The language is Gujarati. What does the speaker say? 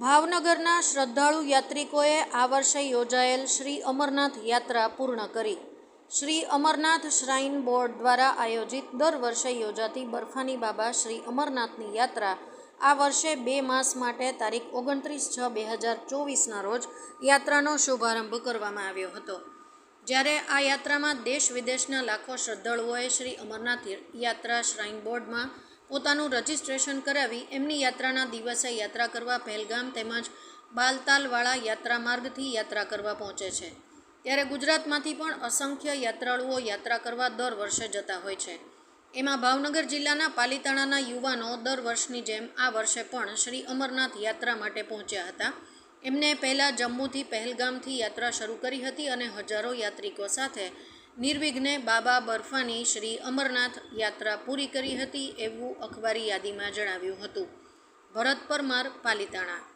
ભાવનગરના શ્રદ્ધાળુ યાત્રિકોએ આ વર્ષે યોજાયેલ શ્રી અમરનાથ યાત્રા પૂર્ણ કરી. શ્રી અમરનાથ શ્રાઇન બોર્ડ દ્વારા આયોજિત દર વર્ષે યોજાતી બર્ફાની બાબા શ્રી અમરનાથની યાત્રા આ વર્ષે બે માસ માટે તારીખ ઓગણત્રીસ છ બે હજાર ચોવીસના રોજ યાત્રાનો શુભારંભ કરવામાં આવ્યો હતો. જ્યારે આ યાત્રામાં દેશ વિદેશના લાખો શ્રદ્ધાળુઓએ શ્રી અમરનાથ યાત્રા શ્રાઇન બોર્ડમાં પોતાનું રજિસ્ટ્રેશન કરાવી એમની યાત્રાના દિવસે યાત્રા કરવા પહેલગામ તેમજ બાલતાલવાળા યાત્રા માર્ગથી યાત્રા કરવા પહોંચે છે. ત્યારે ગુજરાતમાંથી પણ અસંખ્ય યાત્રાળુઓ યાત્રા કરવા દર વર્ષે જતા હોય છે. એમાં ભાવનગર જિલ્લાના પાલીતાણાના યુવાનો દર વર્ષની જેમ આ વર્ષે પણ શ્રી અમરનાથ યાત્રા માટે પહોંચ્યા હતા. એમને પહેલાં જમ્મુથી પહેલગામથી યાત્રા શરૂ કરી હતી અને હજારો યાત્રિકો સાથે નિર્વિઘ્ને બાબા બર્ફાની શ્રી અમરનાથ યાત્રા પૂરી કરી હતી એવું અખબારી યાદીમાં જણાવ્યું હતું. ભરત પરમાર, પાલીતાણા.